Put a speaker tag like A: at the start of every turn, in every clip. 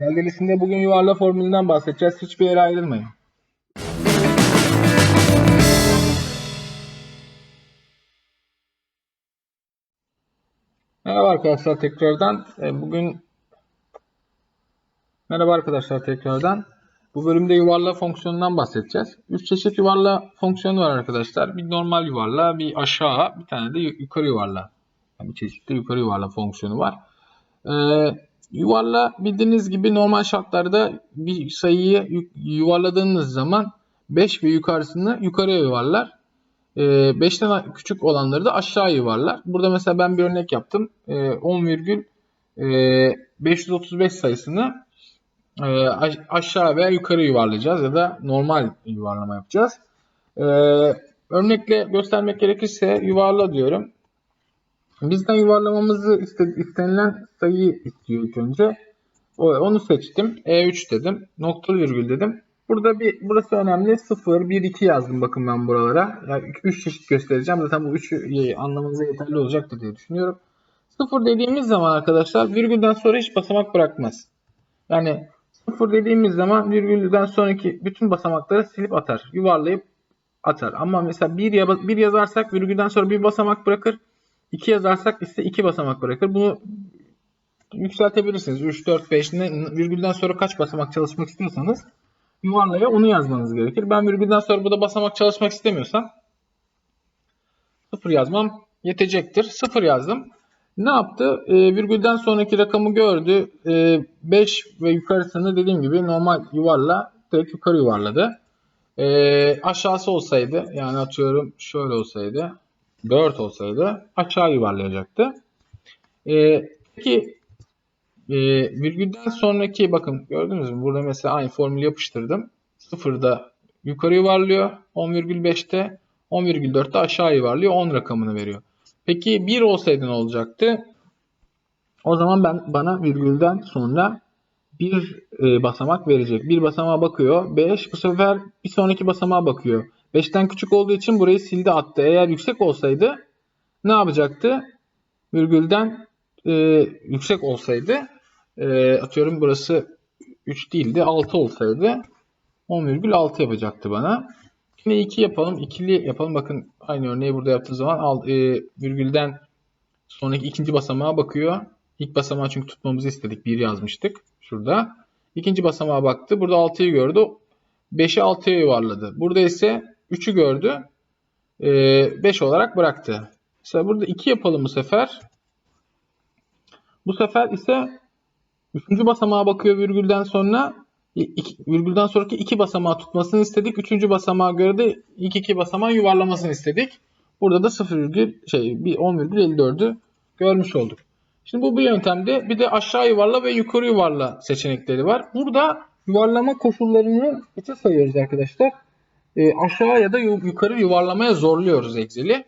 A: Belgelisinde bugün yuvarla formülünden bahsedeceğiz. Hiçbir yere ayrılmayın. Merhaba arkadaşlar tekrardan. E, Bugün Merhaba arkadaşlar tekrardan. Bu bölümde yuvarla fonksiyonundan bahsedeceğiz. Üç çeşit yuvarla fonksiyonu var arkadaşlar. Bir normal yuvarla, bir aşağı, bir tane de yukarı yuvarla. Yani bir çeşit de yukarı yuvarla fonksiyonu var. Ee, yuvarla bildiğiniz gibi normal şartlarda bir sayıyı yu- yuvarladığınız zaman 5 ve yukarısını yukarıya yuvarlar. Ee, 5'ten küçük olanları da aşağı yuvarlar. Burada mesela ben bir örnek yaptım. Ee, 10 virgül e, 535 sayısını e, aş- aşağı veya yukarı yuvarlayacağız ya da normal yuvarlama yapacağız. Ee, örnekle göstermek gerekirse yuvarla diyorum. Bizden yuvarlamamızı iste- istenilen sayıyı istiyor ilk önce. Onu seçtim. E3 dedim. Noktalı virgül dedim. Burada bir burası önemli. 0, 1, 2 yazdım bakın ben buralara. Yani 3 çeşit göstereceğim. Zaten bu 3'ü anlamanıza yeterli olacaktır diye düşünüyorum. 0 dediğimiz zaman arkadaşlar virgülden sonra hiç basamak bırakmaz. Yani 0 dediğimiz zaman virgülden sonraki bütün basamakları silip atar. Yuvarlayıp atar. Ama mesela 1, ya- bir yazarsak virgülden sonra bir basamak bırakır. 2 yazarsak ise 2 basamak bırakır. Bunu yükseltebilirsiniz. 3, 4, 5 ne, virgülden sonra kaç basamak çalışmak istiyorsanız yuvarlaya onu yazmanız gerekir. Ben virgülden sonra burada basamak çalışmak istemiyorsam 0 yazmam yetecektir. 0 yazdım. Ne yaptı? E, virgülden sonraki rakamı gördü. 5 ve yukarısını dediğim gibi normal yuvarla direkt yukarı yuvarladı. E, aşağısı olsaydı yani atıyorum şöyle olsaydı 4 olsaydı aşağı yuvarlayacaktı. E, peki e, virgülden sonraki bakın gördünüz mü? Burada mesela aynı formülü yapıştırdım. 0'da yukarı yuvarlıyor. 10,5'te 10,4'te aşağı yuvarlıyor. 10 rakamını veriyor. Peki 1 olsaydı ne olacaktı? O zaman ben bana virgülden sonra bir e, basamak verecek. Bir basamağa bakıyor. 5 bu sefer bir sonraki basamağa bakıyor. 5'ten küçük olduğu için burayı sildi attı. Eğer yüksek olsaydı ne yapacaktı? Virgülden e, yüksek olsaydı e, atıyorum burası 3 değildi 6 olsaydı 10,6 yapacaktı bana. Yine 2 yapalım. ikili yapalım. Bakın aynı örneği burada yaptığım zaman al, e, virgülden sonraki ikinci basamağa bakıyor. İlk basamağı çünkü tutmamızı istedik. 1 yazmıştık. Şurada. İkinci basamağa baktı. Burada 6'yı gördü. 5'i 6'ya yuvarladı. Burada ise 3'ü gördü. 5 olarak bıraktı. Mesela burada 2 yapalım bu sefer. Bu sefer ise üçüncü basamağa bakıyor virgülden sonra. İki, virgülden sonraki iki basamağı tutmasını istedik. Üçüncü basamağa göre de ilk iki basamağı yuvarlamasını istedik. Burada da 0 virgül şey bir 10,54'ü görmüş olduk. Şimdi bu bir yöntemde bir de aşağı yuvarla ve yukarı yuvarla seçenekleri var. Burada yuvarlama koşullarını içe sayıyoruz arkadaşlar. E, aşağı ya da yu- yukarı yuvarlamaya zorluyoruz Excel'i.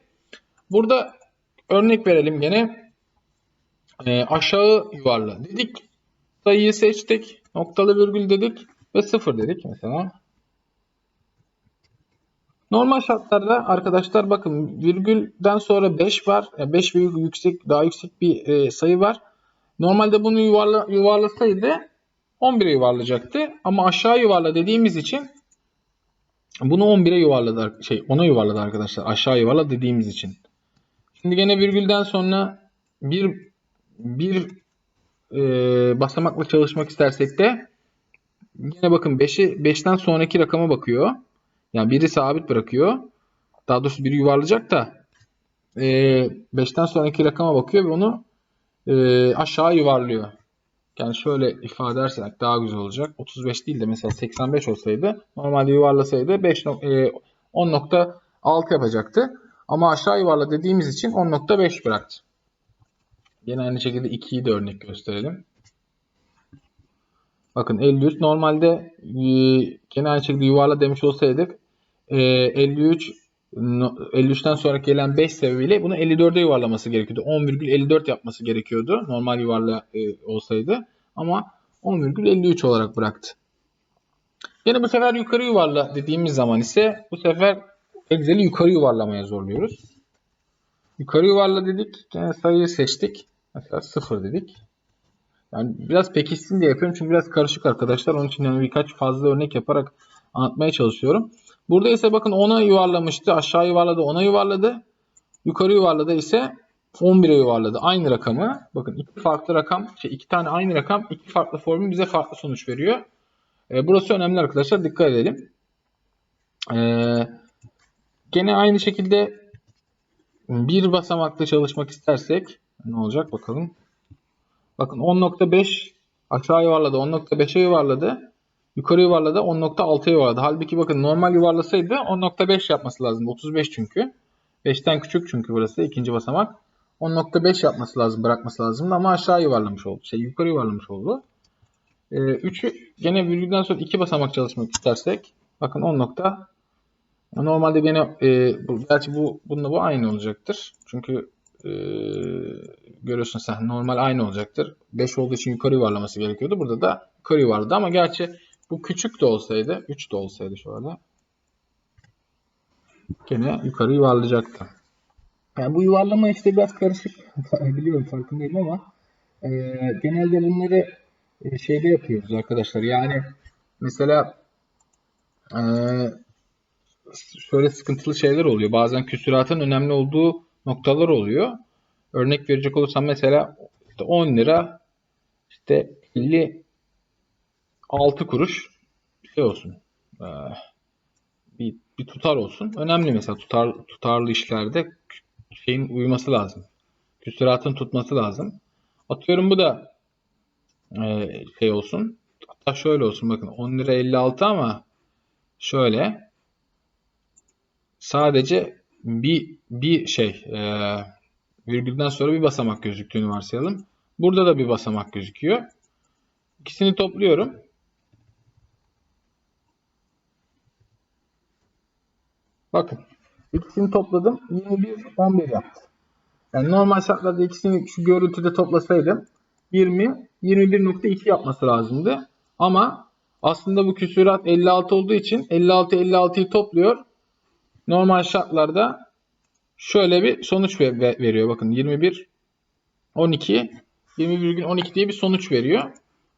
A: Burada örnek verelim gene. E, aşağı yuvarla dedik. Sayıyı seçtik. Noktalı virgül dedik ve 0 dedik mesela. Normal şartlarda arkadaşlar bakın virgülden sonra 5 var. 5 ve yüksek daha yüksek bir e, sayı var. Normalde bunu yuvarla, yuvarlasaydı 11'e yuvarlayacaktı. Ama aşağı yuvarla dediğimiz için bunu 11'e yuvarladı. Şey 10'a yuvarladı arkadaşlar. Aşağı yuvarla dediğimiz için. Şimdi gene virgülden sonra bir bir e, basamakla çalışmak istersek de yine bakın 5'i 5'ten sonraki rakama bakıyor. Yani biri sabit bırakıyor. Daha doğrusu biri yuvarlayacak da e, 5'ten sonraki rakama bakıyor ve onu e, aşağı yuvarlıyor. Yani şöyle ifade edersek daha güzel olacak. 35 değil de mesela 85 olsaydı normalde yuvarlasaydı 5 nok- e, 10.6 yapacaktı. Ama aşağı yuvarla dediğimiz için 10.5 bıraktı. Yine aynı şekilde 2'yi de örnek gösterelim. Bakın 53 normalde e, gene aynı şekilde yuvarla demiş olsaydık e, 53 no- 53'ten sonra gelen 5 sebebiyle bunu 54'e yuvarlaması gerekiyordu. 10,54 yapması gerekiyordu. Normal yuvarla e, olsaydı. Ama 10,53 olarak bıraktı. Yine bu sefer yukarı yuvarla dediğimiz zaman ise bu sefer Excel'i yukarı yuvarlamaya zorluyoruz. Yukarı yuvarla dedik. Gene sayıyı seçtik. Mesela 0 dedik. Yani biraz pekişsin diye yapıyorum çünkü biraz karışık arkadaşlar. Onun için yani birkaç fazla örnek yaparak anlatmaya çalışıyorum. Burada ise bakın 10'a yuvarlamıştı. Aşağı yuvarladı 10'a yuvarladı. Yukarı yuvarladı ise 11'e yuvarladı. Aynı rakamı. Bakın iki farklı rakam, şey iki tane aynı rakam, iki farklı formül bize farklı sonuç veriyor. E, burası önemli arkadaşlar. Dikkat edelim. E, gene aynı şekilde bir basamaklı çalışmak istersek ne olacak bakalım. Bakın 10.5 aşağı yuvarladı. 10.5'e yuvarladı. Yukarı yuvarladı. 10.6'ya yuvarladı. Halbuki bakın normal yuvarlasaydı 10.5 yapması lazım. 35 çünkü. 5'ten küçük çünkü burası ikinci basamak. 10.5 yapması lazım, bırakması lazım ama aşağı yuvarlamış oldu. Şey yukarı yuvarlamış oldu. Ee, 3'ü gene virgülden sonra iki basamak çalışmak istersek bakın 10 nokta normalde gene e, bu, gerçi bu bununla bu aynı olacaktır. Çünkü e, görüyorsun sen normal aynı olacaktır. 5 olduğu için yukarı yuvarlaması gerekiyordu. Burada da yukarı yuvarladı ama gerçi bu küçük de olsaydı 3 de olsaydı şöyle gene yukarı yuvarlayacaktı. Yani bu yuvarlama işte biraz karışık. Biliyorum farkındayım ama e, genelde bunları e, şeyde yapıyoruz arkadaşlar. Yani mesela e, şöyle sıkıntılı şeyler oluyor. Bazen küsuratın önemli olduğu noktalar oluyor. Örnek verecek olursam mesela işte 10 lira işte 56 kuruş şey olsun. E, bir, bir tutar olsun. Önemli mesela tutar tutarlı işlerde şeyin uyması lazım. Küsuratın tutması lazım. Atıyorum bu da e, şey olsun. Hatta şöyle olsun bakın 10 lira 56 ama şöyle sadece bir bir şey e, virgülden sonra bir basamak gözüktüğünü varsayalım. Burada da bir basamak gözüküyor. İkisini topluyorum. Bakın ikisini topladım 21 11 yaptı. Yani normal şartlarda ikisini şu görüntüde toplasaydım 20 21.2 yapması lazımdı. Ama aslında bu küsurat 56 olduğu için 56 56'yı topluyor. Normal şartlarda şöyle bir sonuç ver- ver- veriyor. Bakın 21 12 20,12 diye bir sonuç veriyor.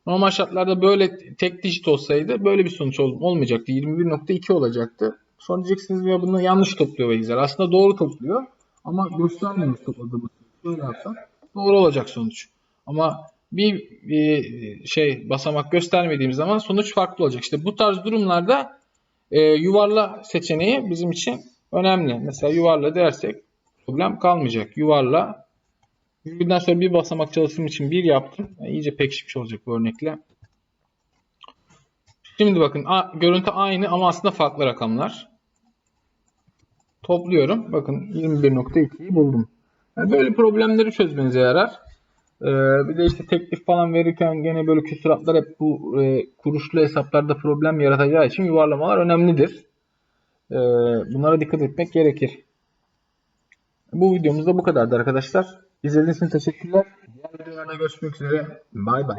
A: Normal şartlarda böyle tek dijit olsaydı böyle bir sonuç ol- olmayacaktı. 21.2 olacaktı. Sonra diyeceksiniz ya bunu yanlış topluyor Veyzer. Aslında doğru topluyor. Ama göstermiyoruz topladığımız. Şöyle yapsam doğru olacak sonuç. Ama bir, bir şey basamak göstermediğimiz zaman sonuç farklı olacak. İşte bu tarz durumlarda e, yuvarla seçeneği bizim için önemli. Mesela yuvarla dersek problem kalmayacak. Yuvarla virgülden sonra bir basamak çalıştığım için bir yaptım. Yani iyice pekişmiş olacak bu örnekle. Şimdi bakın a- görüntü aynı ama aslında farklı rakamlar. Topluyorum. Bakın 21.2'yi buldum. Yani böyle problemleri çözmenize yarar. Ee, bir de işte teklif falan verirken gene böyle küsuratlar hep bu e, kuruşlu hesaplarda problem yaratacağı için yuvarlamalar önemlidir. Ee, bunlara dikkat etmek gerekir. Bu videomuz da bu kadardı arkadaşlar. İzlediğiniz için teşekkürler. Diğer videolarda görüşmek üzere. Bay bay.